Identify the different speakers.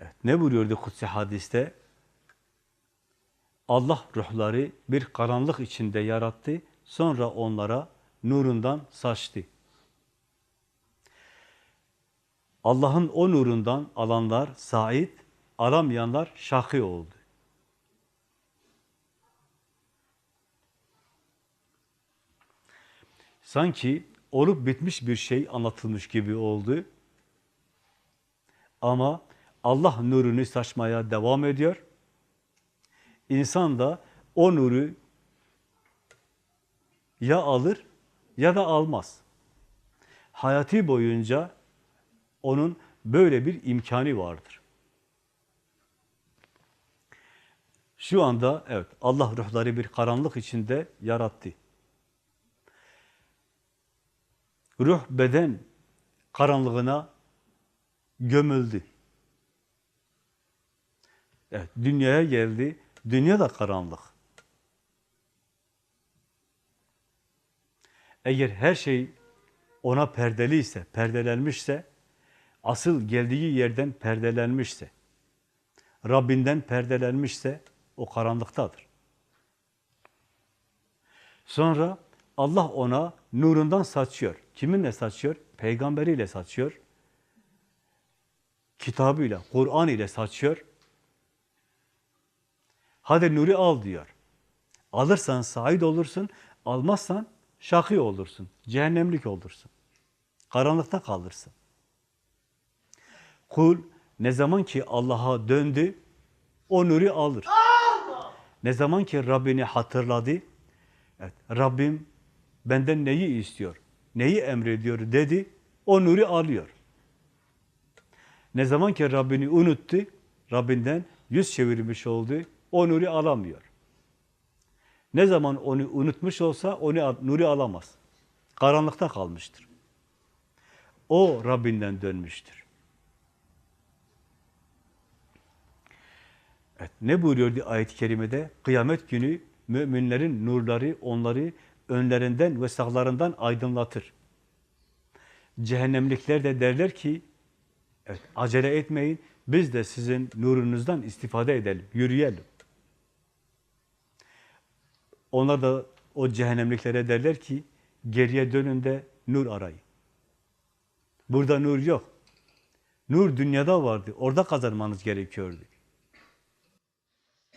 Speaker 1: Evet, ne buyuruyordu kutsi hadiste? Allah ruhları bir karanlık içinde yarattı, sonra onlara nurundan saçtı. Allah'ın o nurundan alanlar sait, alamayanlar şakî oldu. Sanki olup bitmiş bir şey anlatılmış gibi oldu. Ama Allah nurunu saçmaya devam ediyor. İnsan da o nuru ya alır ya da almaz. Hayatı boyunca onun böyle bir imkanı vardır. Şu anda evet Allah ruhları bir karanlık içinde yarattı. Ruh beden karanlığına gömüldü. Evet, dünyaya geldi. Dünya da karanlık. Eğer her şey ona perdeliyse, perdelenmişse, asıl geldiği yerden perdelenmişse, Rabbinden perdelenmişse, o karanlıktadır. Sonra Allah ona nurundan saçıyor. Kiminle saçıyor? Peygamberiyle saçıyor. Kitabıyla, Kur'an ile saçıyor. Hadi nuru al diyor. Alırsan sahid olursun, almazsan şakî olursun, cehennemlik olursun. Karanlıkta kalırsın. Kul ne zaman ki Allah'a döndü, o nuru alır. Ne zaman ki Rabbini hatırladı, evet, Rabbim benden neyi istiyor, neyi emrediyor dedi, o nuru alıyor. Ne zaman ki Rabbini unuttu, Rabbinden yüz çevirmiş oldu, o nuru alamıyor. Ne zaman onu unutmuş olsa onu nuru alamaz. Karanlıkta kalmıştır. O Rabbinden dönmüştür. Evet, ne buyuruyordu ayet-i kerimede? Kıyamet günü müminlerin nurları onları önlerinden ve sağlarından aydınlatır. Cehennemlikler de derler ki, evet, acele etmeyin, biz de sizin nurunuzdan istifade edelim, yürüyelim. Onlar da o cehennemliklere derler ki, geriye dönün de nur arayın. Burada nur yok. Nur dünyada vardı, orada kazanmanız gerekiyordu.